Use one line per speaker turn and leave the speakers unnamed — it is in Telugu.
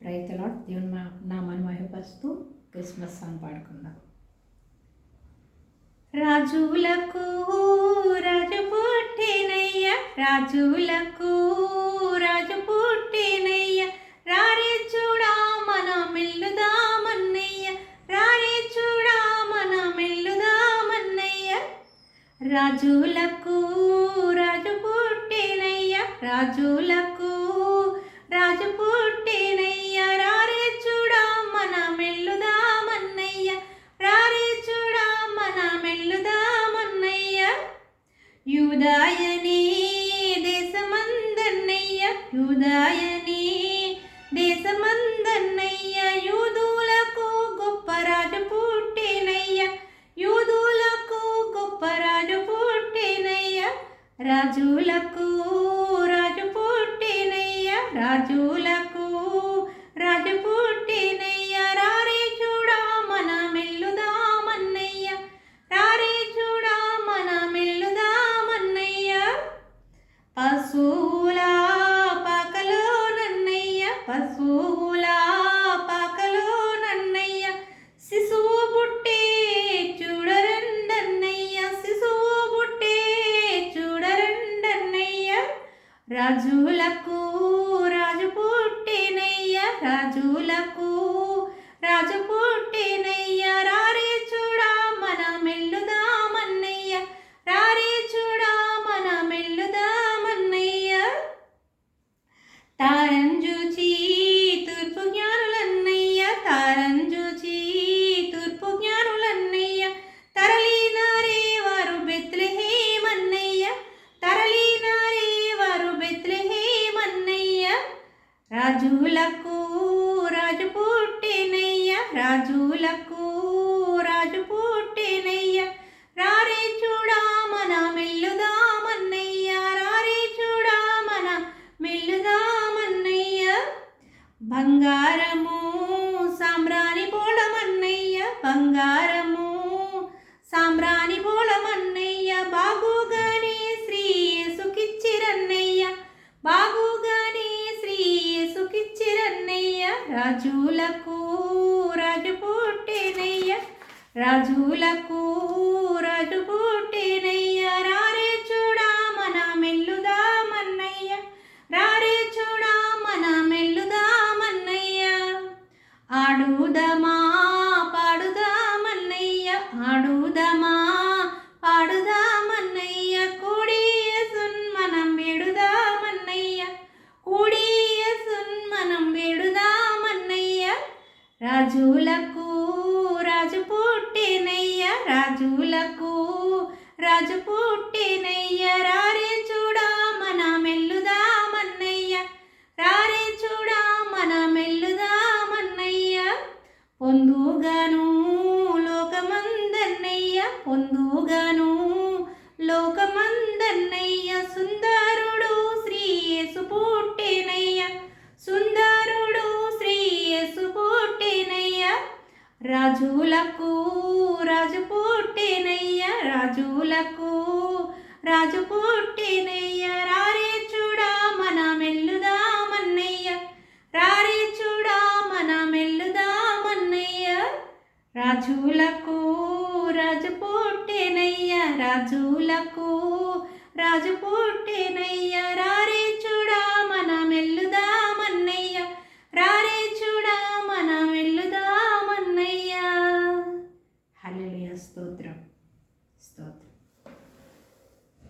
రైతులో దేవుని మా నామాన్ని మహిపరుస్తూ క్రిస్మస్ సాంగ్ పాడుకుందాం. రాజులకు రాజు పుట్టినయ్య రాజులకు రాజు పుట్టినయ్య రారే చూడా మన మెల్లుదామన్నయ్య రారే చూడా మన మెల్లుదామన్నయ్య. రాజులకు రాజు పుట్టినయ్య రాజులకు యూదాయని దేశమందన్నయ్య యూదాయని దేశమందన్నయ్య యూదులకు గొప్ప రాజు పుట్టినయ్య యూదులకు గొప్ప రాజు పుట్టినయ్య రాజులకు రాజులకు రాజు పుట్టినయ్య రాజులకు రాజు పుట్టినయ్య. రాజులకు రాజు పుట్టినయ్య రాజులకు రాజు పుట్టినయ్య. రారే చూడామన మెల్లుదామన్నయ్య రారే చూడామన మెల్లుదామన్నయ్య. బంగారు రాజులకు రాజు పుట్టినయ్య రాజులకు రాజు పుట్టినయ్య రారే చూడా మన మెల్లుదామన్నయ్య రారే చూడా మన మెల్లుదామన్నయ్య ఆడుదమా పాడుదామన్నయ్య ఆడుదమా పాడుదా రాజులకు రాజు పుట్టినయ్య రాజులకు రాజు పుట్టినయ్య రారే చూడా మన మెల్లుదామన్నయ్య రారే చూడా మన మెల్లుదామన్నయ్య పొందుగాను లోకమందన్నయ్య పొందుగాను రాజులకు రాజు పుట్టినయ్య రాజులకు రాజు పుట్టినయ్య రారే చూడా మన మెల్లుదామన్నయ్య రారే చూడా మన మెల్లుదామన్నయ్య రాజులకు రాజు పుట్టినయ్య రాజులకు రాజు